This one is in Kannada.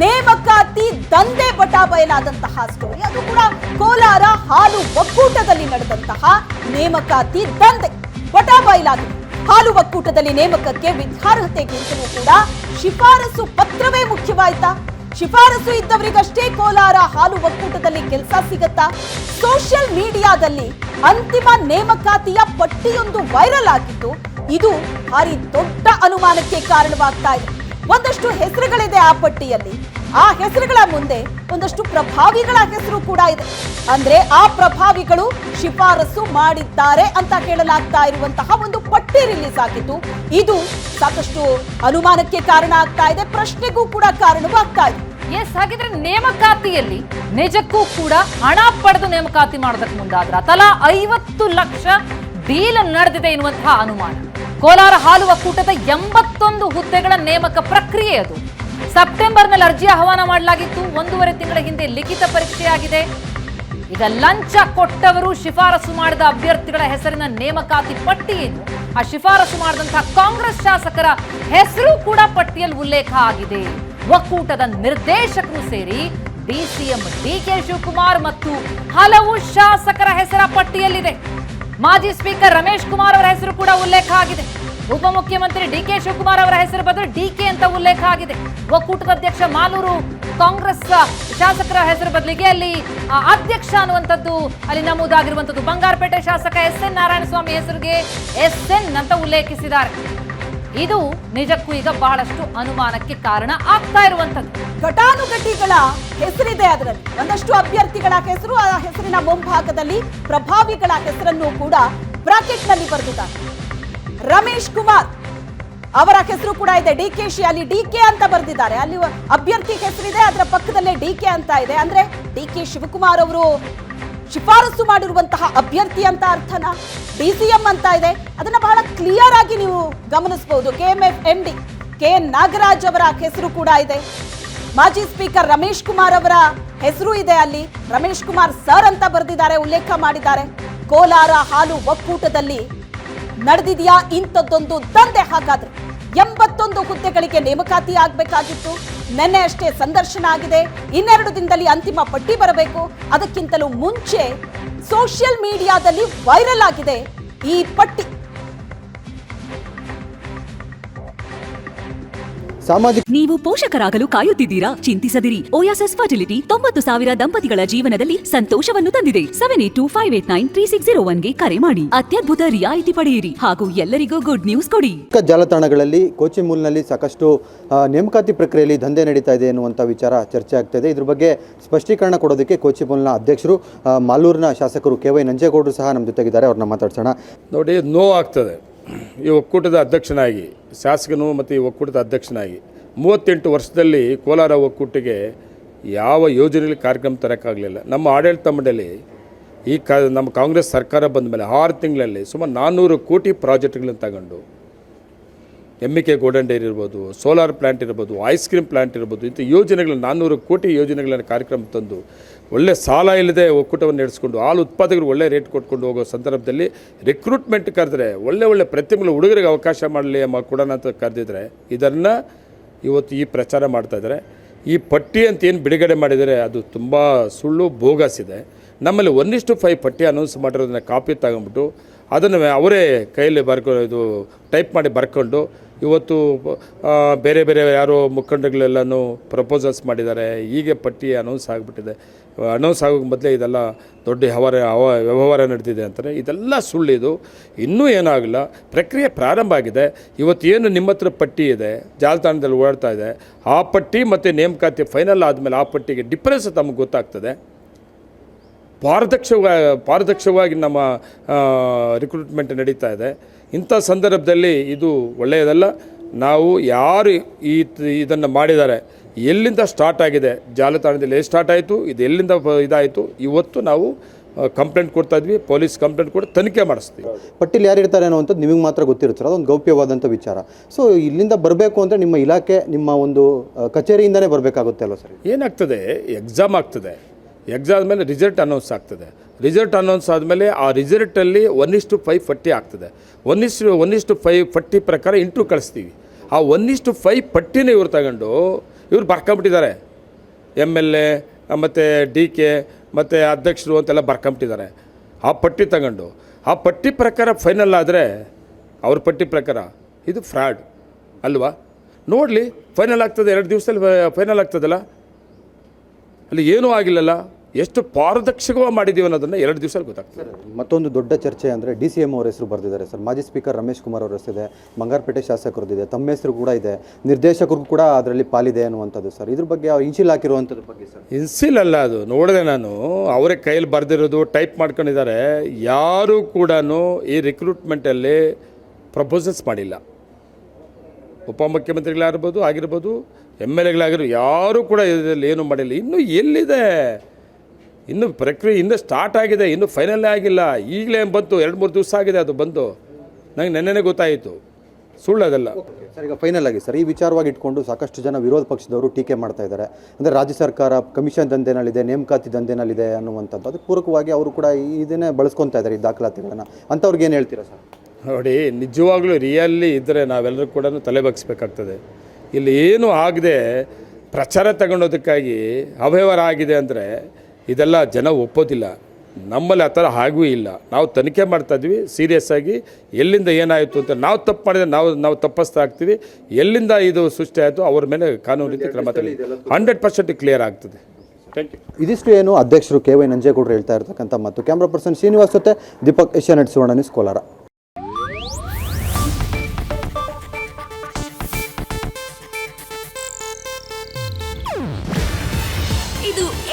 ನೇಮಕಾತಿ ದಂಧೆ ಬಟ ಬಯಲಾದಂತಹ ಸ್ಟೋರಿ ಅದು ಕೂಡ ಕೋಲಾರ ಹಾಲು ಒಕ್ಕೂಟದಲ್ಲಿ ನಡೆದಂತಹ ನೇಮಕಾತಿ ದಂಧೆ ಬಯಲಾಗಿದೆ ಹಾಲು ಒಕ್ಕೂಟದಲ್ಲಿ ನೇಮಕಕ್ಕೆ ವಿದ್ಯಾರ್ಹತೆಗಿಂತಲೂ ಕೂಡ ಶಿಫಾರಸು ಪತ್ರವೇ ಮುಖ್ಯವಾಯ್ತಾ. ಶಿಫಾರಸು ಇದ್ದವರಿಗಷ್ಟೇ ಕೋಲಾರ ಹಾಲು ಒಕ್ಕೂಟದಲ್ಲಿ ಕೆಲಸ ಸಿಗತ್ತಾ? ಸೋಷಿಯಲ್ ಮೀಡಿಯಾದಲ್ಲಿ ಅಂತಿಮ ನೇಮಕಾತಿಯ ಪಟ್ಟಿಯೊಂದು ವೈರಲ್ ಆಗಿದ್ದು, ಇದು ಭಾರಿ ದೊಡ್ಡ ಅನುಮಾನಕ್ಕೆ ಕಾರಣವಾಗ್ತಾ ಇದೆ. ಒಂದಷ್ಟು ಹೆಸರುಗಳಿದೆ ಆ ಪಟ್ಟಿಯಲ್ಲಿ. ಆ ಹೆಸರುಗಳ ಮುಂದೆ ಒಂದಷ್ಟು ಪ್ರಭಾವಿಗಳ ಹೆಸರು ಕೂಡ ಇದೆ. ಅಂದ್ರೆ ಆ ಪ್ರಭಾವಿಗಳು ಶಿಫಾರಸು ಮಾಡಿದ್ದಾರೆ ಅಂತ ಕೇಳಲಾಗ್ತಾ ಇರುವಂತಹ ಒಂದು ಪಟ್ಟಿ ರಿಲೀಸ್ ಆಗಿತ್ತು ಇದು ಸಾಕಷ್ಟು ಅನುಮಾನಕ್ಕೆ ಕಾರಣ ಆಗ್ತಾ ಇದೆ, ಪ್ರಶ್ನೆಗೂ ಕೂಡ ಕಾರಣವಾಗ್ತಾ ಇದೆ. ಎಸ್ ಹಾಗಿದ್ರೆ ನೇಮಕಾತಿಯಲ್ಲಿ ನಿಜಕ್ಕೂ ಕೂಡ ಹಣ ಪಡೆದು ನೇಮಕಾತಿ ಮಾಡೋದಕ್ಕೆ ಮುಂದಾದ್ರ ತಲಾ ಐವತ್ತು ಲಕ್ಷ ಡೀಲ್ ನಡೆದಿದೆ ಎನ್ನುವಂತಹ ಅನುಮಾನ. ಕೋಲಾರ ಹಾಲು ಒಕ್ಕೂಟದ ಎಂಬತ್ತೊಂದು ಹುದ್ದೆಗಳ ನೇಮಕ ಪ್ರಕ್ರಿಯೆ ಅದು. ಸೆಪ್ಟೆಂಬರ್ನಲ್ಲಿ ಅರ್ಜಿ ಆಹ್ವಾನ ಮಾಡಲಾಗಿತ್ತು. ಒಂದೂವರೆ ತಿಂಗಳ ಹಿಂದೆ ಲಿಖಿತ ಪರೀಕ್ಷೆಯಾಗಿದೆ. ಈಗ ಲಂಚ ಕೊಟ್ಟವರು ಶಿಫಾರಸು ಮಾಡಿದ ಅಭ್ಯರ್ಥಿಗಳ ಹೆಸರಿನ ನೇಮಕಾತಿ ಪಟ್ಟಿ ಏನು ಆ ಶಿಫಾರಸು ಮಾಡಿದಂತಹ ಕಾಂಗ್ರೆಸ್ ಶಾಸಕರ ಹೆಸರು ಕೂಡ ಪಟ್ಟಿಯಲ್ಲಿ ಉಲ್ಲೇಖ ಆಗಿದೆ. ಒಕ್ಕೂಟದ ನಿರ್ದೇಶಕರು ಸೇರಿ ಡಿಸಿಎಂ ಡಿಕೆ ಶಿವಕುಮಾರ್ ಮತ್ತು ಹಲವು ಶಾಸಕರ ಹೆಸರ ಪಟ್ಟಿಯಲ್ಲಿದೆ. ಮಾಜಿ ಸ್ಪೀಕರ್ ರಮೇಶ್ ಕುಮಾರ್ ಅವರ ಹೆಸರು ಕೂಡ ಉಲ್ಲೇಖ ಆಗಿದೆ. ಉಪಮುಖ್ಯಮಂತ್ರಿ ಡಿಕೆ ಶಿವಕುಮಾರ್ ಅವರ ಹೆಸರು ಬದಲು ಡಿಕೆ ಅಂತ ಉಲ್ಲೇಖ ಆಗಿದೆ. ಒಕ್ಕೂಟದ ಅಧ್ಯಕ್ಷ ಮಾಲೂರು ಕಾಂಗ್ರೆಸ್ ಶಾಸಕರ ಹೆಸರು ಬದಲಿಗೆ ಅಲ್ಲಿ ಅಧ್ಯಕ್ಷ ಅನ್ನುವಂಥದ್ದು ಅಲ್ಲಿ ನಮೂದಾಗಿರುವಂಥದ್ದು. ಬಂಗಾರಪೇಟೆ ಶಾಸಕ ಎಸ್ ಎನ್ ನಾರಾಯಣಸ್ವಾಮಿ ಹೆಸರಿಗೆ ಎಸ್ ಎನ್ ಅಂತ ಉಲ್ಲೇಖಿಸಿದ್ದಾರೆ. ಇದು ನಿಜಕ್ಕೂ ಈಗ ಬಹಳಷ್ಟು ಅನುಮಾನಕ್ಕೆ ಕಾರಣ ಆಗ್ತಾ ಇರುವಂತದ್ದು ಘಟಾನುಘಟಿಗಳ ಹೆಸರಿದೆ ಅದರಲ್ಲಿ. ಒಂದಷ್ಟು ಅಭ್ಯರ್ಥಿಗಳ ಹೆಸರು ಆ ಹೆಸರಿನ ಮುಂಭಾಗದಲ್ಲಿ ಪ್ರಭಾವಿಗಳ ಹೆಸರನ್ನು ಕೂಡ ಬ್ರಾಕೆಟ್ನಲ್ಲಿ ಬರೆದಿದ್ದಾರೆ. ರಮೇಶ್ ಕುಮಾರ್ ಅವರ ಹೆಸರು ಕೂಡ ಇದೆ. ಡಿ ಕೆ ಶಿ ಅಲ್ಲಿ ಡಿ ಕೆ ಅಂತ ಬರೆದಿದ್ದಾರೆ. ಅಲ್ಲಿ ಅಭ್ಯರ್ಥಿ ಹೆಸರಿದೆ ಅದರ ಪಕ್ಕದಲ್ಲೇ ಡಿ ಕೆ ಅಂತ ಇದೆ. ಅಂದ್ರೆ ಡಿ ಕೆ ಶಿವಕುಮಾರ್ ಅವರು ಶಿಫಾರಸು ಮಾಡಿರುವಂತಹ ಅಭ್ಯರ್ಥಿ ಅಂತ ಅರ್ಥನ ಡಿ ಸಿ ಎಂ ಅಂತ ಇದೆ. ಅದನ್ನ ಬಹಳ ಕ್ಲಿಯರ್ ಆಗಿ ನೀವು ಗಮನಿಸಬಹುದು K M F M D, K N Nagaraj ಅವರ ಹೆಸರು ಕೂಡ ಇದೆ. ಮಾಜಿ ಸ್ಪೀಕರ್ ರಮೇಶ್ ಕುಮಾರ್ ಅವರ ಹೆಸರು ಇದೆ ಅಲ್ಲಿ. ರಮೇಶ್ ಕುಮಾರ್ ಸರ್ ಅಂತ ಬರೆದಿದ್ದಾರೆ, ಉಲ್ಲೇಖ ಮಾಡಿದ್ದಾರೆ. ಕೋಲಾರ ಹಾಲು ಒಕ್ಕೂಟದಲ್ಲಿ ನಡೆದಿದೆಯಾ ಇಂಥದ್ದೊಂದು ದಂಧೆ ಹಾಗಾದ್ರೆ ಎಂಬತ್ತೊಂದು ಹುದ್ದೆಗಳಿಗೆ ನೇಮಕಾತಿ ಆಗಬೇಕಾಗಿತ್ತು. ನಿನ್ನೆ ಅಷ್ಟೇ ಸಂದರ್ಶನ ಆಗಿದೆ. ಇನ್ನೆರಡು ದಿನದಲ್ಲಿ ಅಂತಿಮ ಪಟ್ಟಿ ಬರಬೇಕು. ಅದಕ್ಕಿಂತಲೂ ಮುಂಚೆ ಸೋಷಿಯಲ್ ಮೀಡಿಯಾದಲ್ಲಿ ವೈರಲ್ ಆಗಿದೆ. ಈ ಪಟ್ಟಿ ಸಾಮಾಜಿಕ ನೀವು ಪೋಷಕರಾಗಲು ಕಾಯುತ್ತಿದ್ದೀರಾ? ಚಿಂತಿಸದಿರಿ. ಓಯಾಸಸ್ ಫರ್ಟಿಲಿಟಿ ತೊಂಬತ್ತು ಸಾವಿರ ದಂಪತಿಗಳ ಜೀವನದಲ್ಲಿ ಸಂತೋಷವನ್ನು ತಂದಿದೆ. Seven eight two five eight nine three six zero ಒನ್ಗೆ ಕರೆ ಮಾಡಿ. ಅತ್ಯದ್ಭುತ ರಿಯಾಯಿತಿ ಪಡೆಯಿರಿ. ಹಾಗೂ ಎಲ್ಲರಿಗೂ ಗುಡ್ ನ್ಯೂಸ್ ಕೊಡಿ. ಜಾಲತಾಣಗಳಲ್ಲಿ ಕೋಚಿಮೂಲ್ನಲ್ಲಿ ಸಾಕಷ್ಟು ನೇಮಕಾತಿ ಪ್ರಕ್ರಿಯೆಯಲ್ಲಿ ದಂಧೆ ನಡೀತಾ ಇದೆ ಎನ್ನುವಂಥ ವಿಚಾರ ಚರ್ಚೆ ಆಗ್ತಾ ಇದೆ ಇದ್ರ ಬಗ್ಗೆ ಸ್ಪಷ್ಟೀಕರಣ ಕೊಡೋದಕ್ಕೆ ಕೋಚಿಮೂಲ್ನ ಅಧ್ಯಕ್ಷರು ಮಾಲೂರಿನ ಶಾಸಕರು ಕೆ ವೈ ನಂಜೇಗೌಡರು ಸಹ ನಮ್ಮ ಜೊತೆಗಿದ್ದಾರೆ. ಅವ್ರನ್ನ ಮಾತಾಡ್ಸೋಣ. ನೋಡಿ ನೋವಾಗ್ತದೆ ಈ ಒಕ್ಕೂಟದ ಅಧ್ಯಕ್ಷನಾಗಿ, ಶಾಸಕನು ಮತ್ತು ಈ ಒಕ್ಕೂಟದ ಅಧ್ಯಕ್ಷನಾಗಿ ಮೂವತ್ತೆಂಟು ವರ್ಷದಲ್ಲಿ ಕೋಲಾರ ಒಕ್ಕೂಟಿಗೆ ಯಾವ ಯೋಜನೆಯಲ್ಲಿ ಕಾರ್ಯಕ್ರಮ ತರೋಕ್ಕಾಗಲಿಲ್ಲ. ನಮ್ಮ ಆಡಳಿತ ಮಂಡಳಿ ಈ ಕ, ನಮ್ಮ ಕಾಂಗ್ರೆಸ್ ಸರ್ಕಾರ ಬಂದ ಮೇಲೆ ಆರು ತಿಂಗಳಲ್ಲಿ ಸುಮಾರು ನಾನ್ನೂರು ಕೋಟಿ ಪ್ರಾಜೆಕ್ಟ್ಗಳನ್ನು ತಗೊಂಡು ಎಂ ಕೆ ಗೋಡನ್ ಡೈರಿ ಇರ್ಬೋದು, ಸೋಲಾರ್ ಪ್ಲ್ಯಾಂಟ್ ಇರ್ಬೋದು, ಐಸ್ ಕ್ರೀಮ್ ಪ್ಲ್ಯಾಂಟ್ ಇರ್ಬೋದು, ಇಂಥ ಯೋಜನೆಗಳು, ನಾನ್ನೂರು ಕೋಟಿ ಯೋಜನೆಗಳನ್ನು ಕಾರ್ಯಕ್ರಮ ತಂದು ಒಳ್ಳೆ ಸಾಲ ಇಲ್ಲದೆ ಒಕ್ಕೂಟವನ್ನು ನಡೆಸ್ಕೊಂಡು ಹಾಲು ಉತ್ಪಾದಕರು ಒಳ್ಳೆ ರೇಟ್ ಕೊಟ್ಕೊಂಡು ಹೋಗೋ ಸಂದರ್ಭದಲ್ಲಿ ರಿಕ್ರೂಟ್ಮೆಂಟ್ ಕರೆದ್ರೆ ಒಳ್ಳೆ ಒಳ್ಳೆ ಪ್ರತಿಭೆಗಳು ಹುಡುಗರಿಗೆ ಅವಕಾಶ ಮಾಡಲಿ ಕೊಡೋಣ ಅಂತ ಕರೆದಿದ್ರೆ ಇದನ್ನು ಇವತ್ತು ಈ ಪ್ರಚಾರ ಮಾಡ್ತಾಯಿದ್ದಾರೆ ಈ ಪಟ್ಟಿ ಅಂತ ಏನು ಬಿಡುಗಡೆ ಮಾಡಿದರೆ ಅದು ತುಂಬ ಸುಳ್ಳು, ಬೋಗಸ್ ಇದೆ. ನಮ್ಮಲ್ಲಿ ಒನ್ ಇಷ್ಟು ಫೈವ್ ಪಟ್ಟಿ ಅನೌನ್ಸ್ ಮಾಡಿರೋದನ್ನ ಕಾಪಿ ತಗೊಂಬಿಟ್ಟು ಅದನ್ನು ಅವರೇ ಕೈಯಲ್ಲಿ ಬರ್ಕೊ ಇದು ಟೈಪ್ ಮಾಡಿ ಬರ್ಕೊಂಡು ಇವತ್ತು ಬೇರೆ ಬೇರೆ ಯಾರೋ ಮುಖಂಡಗಳೆಲ್ಲನೂ ಪ್ರಪೋಸಲ್ಸ್ ಮಾಡಿದ್ದಾರೆ. ಹೀಗೆ ಪಟ್ಟಿ ಅನೌನ್ಸ್ ಆಗಿಬಿಟ್ಟಿದೆ. ಅನೌನ್ಸ್ ಆಗೋಕ್ಕೆ ಮೊದಲೇ ಇದೆಲ್ಲ ದೊಡ್ಡ ವ್ಯವಹಾರ ವ್ಯವಹಾರ ನಡೆದಿದೆ ಅಂತಾರೆ. ಇದೆಲ್ಲ ಸುಳ್ಳಿದು. ಇನ್ನೂ ಏನಾಗಲ್ಲ. ಪ್ರಕ್ರಿಯೆ ಪ್ರಾರಂಭ ಆಗಿದೆ. ಇವತ್ತು ಏನು ನಿಮ್ಮ ಹತ್ರ ಪಟ್ಟಿ ಇದೆ, ಜಾಲತಾಣದಲ್ಲಿ ಓಡಾಡ್ತಾ ಇದೆ, ಆ ಪಟ್ಟಿ ಮತ್ತು ನೇಮಕಾತಿ ಫೈನಲ್ ಆದಮೇಲೆ ಆ ಪಟ್ಟಿಗೆ ಡಿಫ್ರೆನ್ಸ್ ತಮಗೆ ಗೊತ್ತಾಗ್ತದೆ. ಪಾರದಕ್ಷ, ಪಾರದಕ್ಷವಾಗಿ ನಮ್ಮ ರಿಕ್ರೂಟ್ಮೆಂಟ್ ನಡೀತಾ ಇದೆ. ಇಂಥ ಸಂದರ್ಭದಲ್ಲಿ ಇದು ಒಳ್ಳೆಯದಲ್ಲ. ನಾವು ಯಾರು ಈ ಇದನ್ನು ಮಾಡಿದ್ದಾರೆ ಎಲ್ಲಿಂದ ಸ್ಟಾರ್ಟ್ ಆಗಿದೆ ಜಾಲತಾಣದಲ್ಲಿ ಎಲ್ಲಿ ಸ್ಟಾರ್ಟ್ ಆಯಿತು ಇದು ಎಲ್ಲಿಂದ ಇದಾಯಿತು ಇವತ್ತು ನಾವು ಕಂಪ್ಲೇಂಟ್ ಕೊಡ್ತಾ ಇದ್ವಿ ಪೊಲೀಸ್ ಕಂಪ್ಲೇಂಟ್ ಕೊಟ್ಟು ತನಿಖೆ ಮಾಡಿಸ್ತೀವಿ. ಪಟ್ಟಿಲಿ ಯಾರು ಇರ್ತಾರೆ ಅನ್ನೋವಂಥದ್ದು ನಿಮಗೆ ಮಾತ್ರ ಗೊತ್ತಿರುತ್ತೆ ಸರ್ ಅದೊಂದು ಗೌಪ್ಯವಾದಂಥ ವಿಚಾರ. ಸೊ ಇಲ್ಲಿಂದ ಬರಬೇಕು ಅಂದರೆ ನಿಮ್ಮ ಇಲಾಖೆ ನಿಮ್ಮ ಒಂದು ಕಚೇರಿಯಿಂದನೇ ಬರಬೇಕಾಗುತ್ತೆ ಅಲ್ವ ಸರ್ ಏನಾಗ್ತದೆ ಎಕ್ಸಾಮ್ ಆಗ್ತದೆ ಎಕ್ಸಾಮ್ ಮೇಲೆ ರಿಸಲ್ಟ್ ಅನೌನ್ಸ್ ಆಗ್ತದೆ. ರಿಸಲ್ಟ್ ಅನೌನ್ಸ್ ಆದಮೇಲೆ ಆ ರಿಸಲ್ಟಲ್ಲಿ ಒನ್ ಇಷ್ಟು ಫೈವ್ ಪಟ್ಟಿ ಆಗ್ತದೆ. ಒನ್ ಇಷ್ಟು ಒನ್ ಇಷ್ಟು ಫೈವ್ ಪಟ್ಟಿ ಪ್ರಕಾರ ಇಂಟ್ರೂ ಕಳಿಸ್ತೀವಿ. ಆ ಒನ್ ಇಷ್ಟು ಫೈವ್ ಪಟ್ಟಿನೇ ಇವ್ರು ತಗೊಂಡು ಇವ್ರು ಬರ್ಕೊಂಬಿಟ್ಟಿದ್ದಾರೆ. ಎಂ ಎಲ್ ಎ ಮತ್ತು ಡಿ ಕೆ ಮತ್ತು ಅಧ್ಯಕ್ಷರು ಅಂತೆಲ್ಲ ಬರ್ಕೊಂಬಿಟ್ಟಿದ್ದಾರೆ. ಆ ಪಟ್ಟಿ ತಗೊಂಡು. ಆ ಪಟ್ಟಿ ಪ್ರಕಾರ ಫೈನಲ್ ಆದರೆ ಅವ್ರ ಪಟ್ಟಿ ಪ್ರಕಾರ ಇದು ಫ್ರಾಡ್ ಅಲ್ವಾ? ನೋಡಲಿ ಫೈನಲ್ ಆಗ್ತದೆ ಎರಡು ದಿವಸದಲ್ಲಿ ಫೈನಲ್ ಆಗ್ತದಲ್ಲ? ಅಲ್ಲಿ ಏನೂ ಆಗಿಲ್ಲಲ್ಲ? ಎಷ್ಟು ಪಾರದರ್ಶಕವಾಗಿ ಮಾಡಿದ್ದೀವಿ ಅನ್ನೋದನ್ನು ಎರಡು ದಿವಸದಲ್ಲಿ ಗೊತ್ತಾಗ್ತದೆ. ಮತ್ತೊಂದು ದೊಡ್ಡ ಚರ್ಚೆ ಅಂದರೆ ಡಿ ಸಿ ಎಂ ಅವರ ಹೆಸರು ಬರೆದಿದ್ದಾರೆ. ಸರ್ ಮಾಜಿ ಸ್ಪೀಕರ್ ರಮೇಶ್ ಕುಮಾರ್ ಅವರ ಹೆಸರಿದೆ ಬಂಗಾರಪೇಟೆ ಇದೆ ತಮ್ಮ ಹೆಸರು ಕೂಡ ಇದೆ ನಿರ್ದೇಶಕರಿಗೂ ಕೂಡ ಅದರಲ್ಲಿ ಪಾಲಿದೆ ಅನ್ನುವಂಥದ್ದು ಸರ್. ಇದ್ರ ಬಗ್ಗೆ ಇನ್ಸಿಲ್ ಹಾಕಿರುವಂಥದ್ರ ಬಗ್ಗೆ ಸರ್? ಇನ್ಸಿಲ್ ಅಲ್ಲ ಅದು ನೋಡಿದೆ ನಾನು. ಅವರೇ ಕೈಯಲ್ಲಿ ಬರೆದಿರೋದು ಟೈಪ್ ಮಾಡ್ಕೊಂಡಿದ್ದಾರೆ. ಯಾರೂ ಕೂಡ ಈ ರಿಕ್ರೂಟ್ಮೆಂಟಲ್ಲಿ ಪ್ರಪೋಸಲ್ಸ್ ಮಾಡಿಲ್ಲ. ಉಪಮುಖ್ಯಮಂತ್ರಿಗಳಾಗಿರ್ಬೋದು ಆಗಿರ್ಬೋದು ಎಂ ಎಲ್ ಎಗಳಾಗಿರ್ಬೋದು ಯಾರೂ ಕೂಡ ಇದರಲ್ಲಿ ಏನೂ ಮಾಡಿಲ್ಲ. ಇನ್ನೂ ಎಲ್ಲಿದೆ? ಇನ್ನು ಪ್ರಕ್ರಿಯೆ ಇನ್ನೂ ಸ್ಟಾರ್ಟ್ ಆಗಿದೆ ಇನ್ನೂ ಫೈನಲ್ಲೇ ಆಗಿಲ್ಲ. ಈಗಲೇ ಬಂತು ಎರಡು ಮೂರು ದಿವಸ ಆಗಿದೆ ಅದು ಬಂತು ನನಗೆ ನೆನ್ನೆನೇ ಗೊತ್ತಾಯಿತು. ಸುಳ್ಳು ಅದೆಲ್ಲ. ಸರ್ ಈಗ ಫೈನಲ್ ಆಗಿ ಸರ್ ಈ ವಿಚಾರವಾಗಿ ಇಟ್ಕೊಂಡು ಸಾಕಷ್ಟು ಜನ ವಿರೋಧ ಪಕ್ಷದವರು ಟೀಕೆ ಮಾಡ್ತಾ ಇದ್ದಾರೆ. ಅಂದರೆ ರಾಜ್ಯ ಸರ್ಕಾರ ಕಮಿಷನ್ ದಂಧೆನಲ್ಲಿದೆ ನೇಮಕಾತಿ ದಂಧೆನಲ್ಲಿದೆ ಅನ್ನುವಂಥದ್ದು. ಅದಕ್ಕೆ ಪೂರಕವಾಗಿ ಅವರು ಕೂಡ ಈ- ಇದನ್ನೇ ಬಳಸ್ಕೊತಾ ಇದ್ದಾರೆ ಈ ದಾಖಲಾತಿಗಳನ್ನು. ಅಂಥವ್ರಿಗೆ ಏನು ಹೇಳ್ತೀರಾ ಸರ್? ನೋಡಿ ನಿಜವಾಗ್ಲೂ ರಿಯಲ್ಲಿ ಇದ್ದರೆ ನಾವೆಲ್ಲರೂ ಕೂಡ ತಲೆ ಬಗ್ಸ್ಬೇಕಾಗ್ತದೆ. ಇಲ್ಲಿ ಏನೂ ಆಗದೆ ಪ್ರಚಾರ ತಗೊಳೋದಕ್ಕಾಗಿ ಅವ್ಯವಹಾರ ಆಗಿದೆ ಅಂದರೆ ಇದೆಲ್ಲ ಜನ ಒಪ್ಪೋದಿಲ್ಲ. ನಮ್ಮಲ್ಲಿ ಆ ಥರ ಆಗೂ ಇಲ್ಲ. ನಾವು ತನಿಖೆ ಮಾಡ್ತಾ ಇದ್ವಿ ಸೀರಿಯಸ್ ಆಗಿ. ಎಲ್ಲಿಂದ ಏನಾಯಿತು ಅಂತ ನಾವು ತಪ್ಪು ಮಾಡಿದ್ರೆ ನಾವು ನಾವು ತಪ್ಪಿಸ್ತಾ ಆಗ್ತೀವಿ. ಎಲ್ಲಿಂದ ಇದು ಸೃಷ್ಟಿ ಆಯಿತು ಅವ್ರ ಮೇಲೆ ಕಾನೂನು ರೀತಿ ಕ್ರಮ ತಗೊಳ್ಳಿ ಹಂಡ್ರೆಡ್ ಪರ್ಸೆಂಟ್ ಕ್ಲಿಯರ್ ಆಗ್ತದೆ. ಥ್ಯಾಂಕ್ ಯು ಇದಿಷ್ಟು ಏನು ಅಧ್ಯಕ್ಷರು ಕೆ ವೈ ನಂಜೇಗೌಡರು ಹೇಳ್ತಾ ಇರ್ತಕ್ಕಂಥ ಮತ್ತು ಕ್ಯಾಮ್ರಾ ಪರ್ಸನ್ ಶ್ರೀನಿವಾಸ್ ಜೊತೆ Deepak Asianet Suvarna news Kolar.